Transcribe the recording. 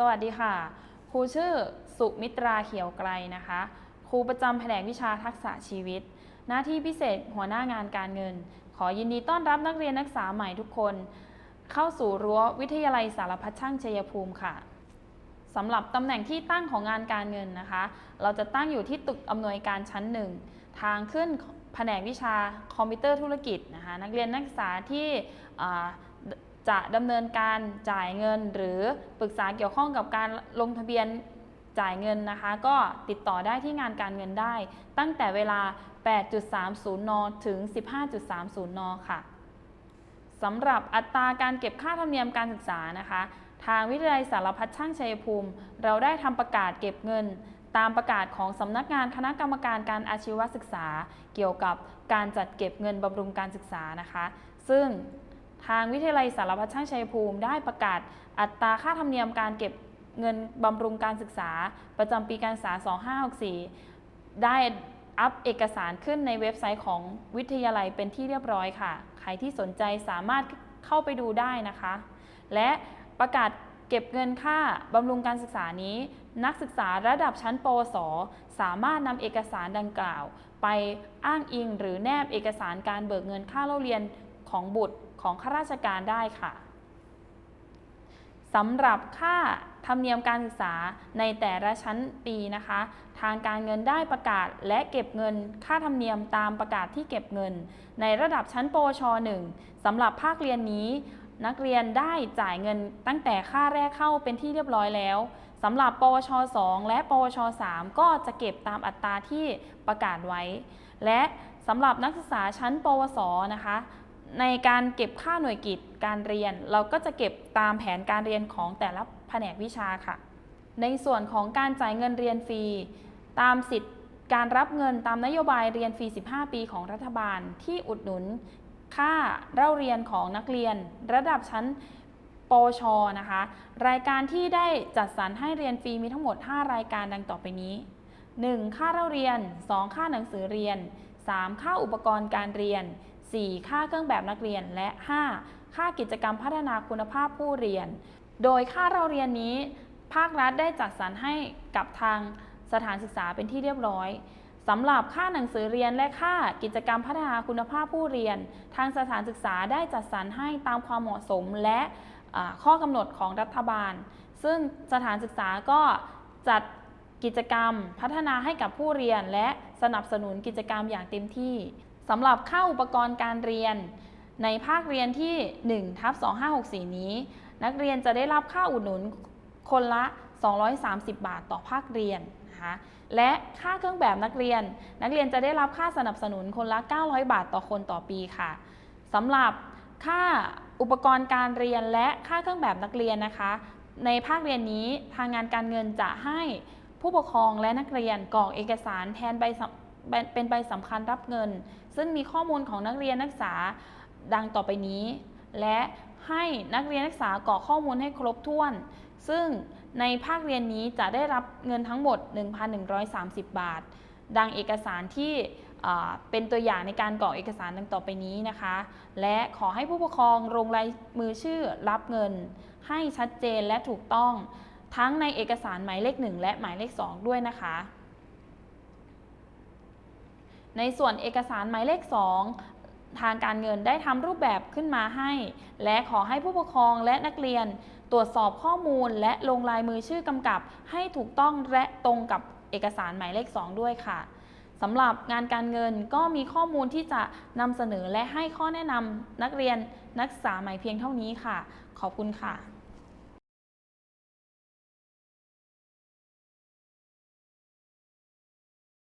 สวัสดีค่ะ ครูชื่อสุมิตราเขียวไกลนะคะ ครูประจำแผนกวิชาทักษะชีวิต หน้าที่พิเศษหัวหน้างานการเงิน ขอยินดีต้อนรับนักเรียนนักศึกษาใหม่ทุกคน เข้าสู่รั้ววิทยาลัยสารพัดช่างชัยภูมิค่ะสำหรับตำแหน่งที่ตั้งของงานการเงินนะคะ เราจะตั้งอยู่ที่ตึกอำนวยการชั้นหนึ่งทางขึ้นแผนกวิชาคอมพิวเตอร์ธุรกิจนะคะนักเรียนนักศึกษาที่ จะดำเนินการจ่ายเงินหรือปรึกษาเกี่ยวข้องกับการลงทะเบียนจ่ายเงินนะคะ ก็ติดต่อได้ที่งานการเงินได้ ตั้งแต่เวลา 8.30 น ถึง 15.30 น ค่ะสำหรับอัตราการเก็บค่าธรรมเนียมการศึกษานะคะ ทางวิทยาลัยสารพัดช่างชัยภูมิ เราได้ทำประกาศเก็บเงิน ตามประกาศของสำนักงานคณะกรรมการการอาชีวศึกษา เกี่ยวกับการจัดเก็บเงินบำรุงการศึกษานะคะ ซึ่ง ทางวิทยาลัยสารพัดช่างชัยภูมิได้ประกาศอัตราค่าธรรมเนียมการเก็บเงินบำรุงการศึกษา ประจำปีการศึกษา 2564 ได้อัปเอกสารขึ้นในเว็บไซต์ของวิทยาลัยเป็นที่เรียบร้อยค่ะ ใครที่สนใจสามารถเข้าไปดูได้นะคะ และประกาศเก็บเงินค่าบำรุงการศึกษานี้ นักศึกษาระดับชั้นปวส สามารถนำเอกสารดังกล่าว ไปอ้างอิงหรือแนบเอกสารการเบิกเงินค่าเล่าเรียนของบุตร ของข้าราชการได้ค่ะสำหรับค่าธรรมเนียมการศึกษาในแต่ละชั้นปีนะคะ ทางการเงินได้ประกาศและเก็บเงินค่าธรรมเนียมตามประกาศที่เก็บเงิน ในระดับชั้นปวช1 สำหรับภาคเรียนนี้นักเรียนได้จ่ายเงินตั้งแต่ค่าแรกเข้าเป็นที่เรียบร้อยแล้วสำหรับปวช 2 และปวช 3 ก็จะเก็บตามอัตราที่ประกาศไว้ และสำหรับนักศึกษาชั้น ปวสนะคะ ในการเก็บค่าหน่วยกิจการเรียน เราก็จะเก็บตามแผนการเรียนของแต่ละแผนกวิชาค่ะ ในส่วนของการจ่ายเงินเรียนฟรี ตามสิทธิ์การรับเงินตามนโยบายเรียนฟรี 15 ปีของรัฐบาลที่อุดหนุน ค่าเล่าเรียนของนักเรียน ระดับชั้นปชนะคะ รายการที่ได้จัดสรรให้เรียนฟรีมีทั้งหมด 5 รายการดังต่อไปนี้ 1. ค่าเล่าเรียน 2. ค่าหนังสือเรียน 3. ค่าอุปกรณ์การเรียน 4. ค่าเครื่องแบบนักเรียน และ 5. ค่ากิจกรรมพัฒนาคุณภาพผู้เรียน โดยค่าเราเรียนนี้ ภาครัฐได้จัดสรรให้กับทางสถานศึกษาเป็นที่เรียบร้อยสำหรับค่าหนังสือเรียนและค่ากิจกรรมพัฒนาคุณภาพผู้เรียน ทางสถานศึกษาได้จัดสรรให้ตามความเหมาะสมและข้อกำหนดของรัฐบาล ซึ่งสถานศึกษาก็จัดกิจกรรมพัฒนาให้กับผู้เรียน และสนับสนุนกิจกรรมอย่างเต็มที่ สำหรับค่าอุปกรณ์การเรียน ในภาคเรียนที่1ทับ2564 นี้ นักเรียนจะได้รับค่าอุดหนุนคนละ 230 บาทต่อภาคเรียนนะคะและค่าเครื่องแบบนักเรียน นักเรียนจะได้รับค่าสนับสนุนคนละ 900 บาทต่อคนต่อปีค่ะสำหรับค่าอุปกรณ์การเรียนและค่าเครื่องแบบนักเรียนนะคะ ในภาคเรียนนี้ทางงานการเงินจะให้ผู้ปกครองและนักเรียนกรอกเอกสารแทนใบ เป็นใบสำคัญรับเงิน ซึ่งมีข้อมูลของนักเรียนนักศึกษาดังต่อไปนี้ และให้นักเรียนนักศึกษากรอกข้อมูลให้ครบถ้วน ซึ่งในภาคเรียนนี้จะได้รับเงินทั้งหมด 1,130 บาท ดังเอกสารที่เป็นตัวอย่างในการกรอกเอกสารดังต่อไปนี้นะคะ และขอให้ผู้ปกครองลงลายมือชื่อรับเงิน ให้ชัดเจนและถูกต้องทั้งในเอกสารหมายเลข 1 และหมายเลข 2 ด้วยนะคะ ในส่วนเอกสารหมายเลข 2 ทางการเงินได้ทำรูปแบบขึ้นมาให้ และขอให้ผู้ปกครองและนักเรียน ตรวจสอบข้อมูลและลงลายมือชื่อกำกับ ให้ถูกต้องและตรงกับเอกสารหมายเลข 2 ด้วยค่ะสำหรับงานการเงินก็มีข้อมูลที่จะนำเสนอและให้ข้อแนะนำนักเรียนนักศึกษาใหม่เพียงเท่านี้ค่ะ ขอบคุณค่ะ